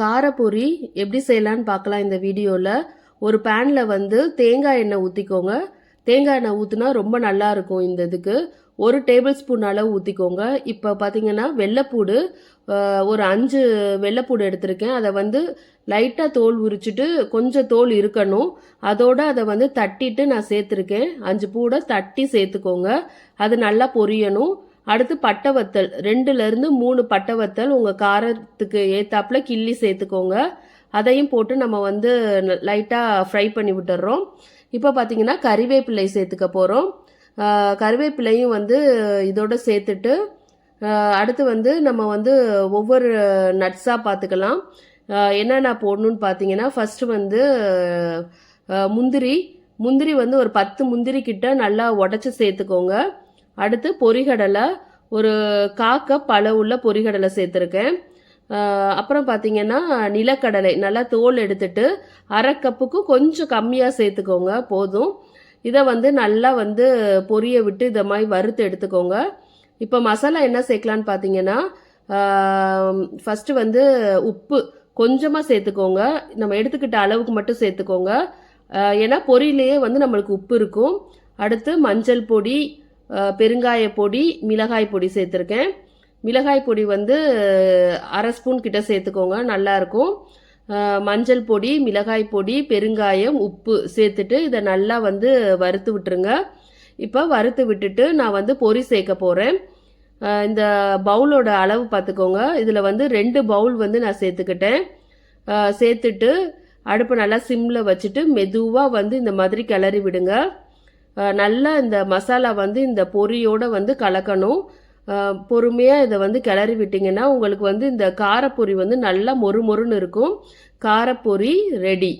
காரப்பொரி எப்படி செய்யலான்னு பார்க்கலாம் இந்த வீடியோவில் ஒரு பேனில் வந்து தேங்காய் எண்ணெய் ஊற்றிக்கோங்க தேங்காய் எண்ணெய் ஊற்றினா ரொம்ப நல்லா இருக்கும் இந்த இதுக்கு. ஒரு டேபிள் ஸ்பூன் அளவு ஊற்றிக்கோங்க இப்போ பார்த்தீங்கன்னா வெள்ளைப்பூடு ஒரு அஞ்சு வெள்ளைப்பூடு எடுத்திருக்கேன். அதை வந்து லைட்டாக தோல் உரிச்சிட்டு கொஞ்சம் தோல் இருக்கணும். அதோடு அதை வந்து தட்டிட்டு நான் சேர்த்துருக்கேன். அஞ்சு பூடை தட்டி சேர்த்துக்கோங்க. அது நல்லா பொரியணும். அடுத்து பட்டை வத்தல் ரெண்டுலேருந்து மூணு பட்டை வத்தல் உங்கள் காரத்துக்கு ஏற்றாப்புல கிள்ளி சேர்த்துக்கோங்க. அதையும் போட்டு நம்ம வந்து லைட்டாக ஃப்ரை பண்ணி விட்டுறோம். இப்போ பார்த்தீங்கன்னா கறிவேப்பிலை சேர்த்துக்க போகிறோம் கறிவேப்பிலையும் வந்து இதோட சேர்த்துட்டு அடுத்து வந்து நம்ம வந்து ஒவ்வொரு நட்ஸாக பார்த்துக்கலாம் என்னென்ன போடணும்னு பார்த்தீங்கன்னா ஃபஸ்ட்டு வந்து முந்திரி. முந்திரி வந்து ஒரு பத்து முந்திரி கிட்ட நல்லா உடச்சி சேர்த்துக்கோங்க. அடுத்து பொரிகடலை ஒரு காக்க கப் உள்ள பொரிகடலை சேர்த்துருக்கேன். அப்புறம் பார்த்தீங்கன்னா நிலக்கடலை நல்லா தோல் எடுத்துட்டு அரை கப்புக்கும் கொஞ்சம் கம்மியாக சேர்த்துக்கோங்க போதும். இதை வந்து நல்லா வந்து பொரிய விட்டு இதை மாதிரி வறுத்து எடுத்துக்கோங்க. இப்போ மசாலா என்ன சேர்க்கலான்னு பார்த்தீங்கன்னா ஃபஸ்ட்டு வந்து உப்பு கொஞ்சமாக சேர்த்துக்கோங்க. நம்ம எடுத்துக்கிட்ட அளவுக்கு மட்டும் சேர்த்துக்கோங்க. ஏன்னா பொரியிலேயே வந்து நம்மளுக்கு உப்பு இருக்கும். அடுத்து மஞ்சள் பொடி பெருங்காய பொடி மிளகாய் பொடி சேர்த்துருக்கேன். மிளகாய் பொடி வந்து அரை ஸ்பூன் கிட்ட சேர்த்துக்கோங்க நல்லாயிருக்கும் மஞ்சள் பொடி மிளகாய் பொடி பெருங்காயம் உப்பு சேர்த்துட்டு இதை நல்லா வந்து வறுத்து விட்டுருங்க. இப்போ வறுத்து விட்டுட்டு நான் வந்து பொரி சேர்க்க போகிறேன் இந்த பவுலோட அளவு பார்த்துக்கோங்க. இதில் வந்து ரெண்டு பவுல் வந்து நான் சேர்த்துக்கிட்டேன். சேர்த்துட்டு அடுப்பை நல்லா சிம்மில் வச்சுட்டு மெதுவாக வந்து இந்த மாதிரி கிளறி விடுங்க. நல்லா இந்த மசாலா வந்து இந்த பொரியோட வந்து கலக்கணும். பொறுமையாக இதை வந்து கிளறி விட்டிங்கன்னா உங்களுக்கு வந்து இந்த காரப்பொரி வந்து நல்லா மொறு மொறுன்னு இருக்கும். காரப்பொரி ரெடி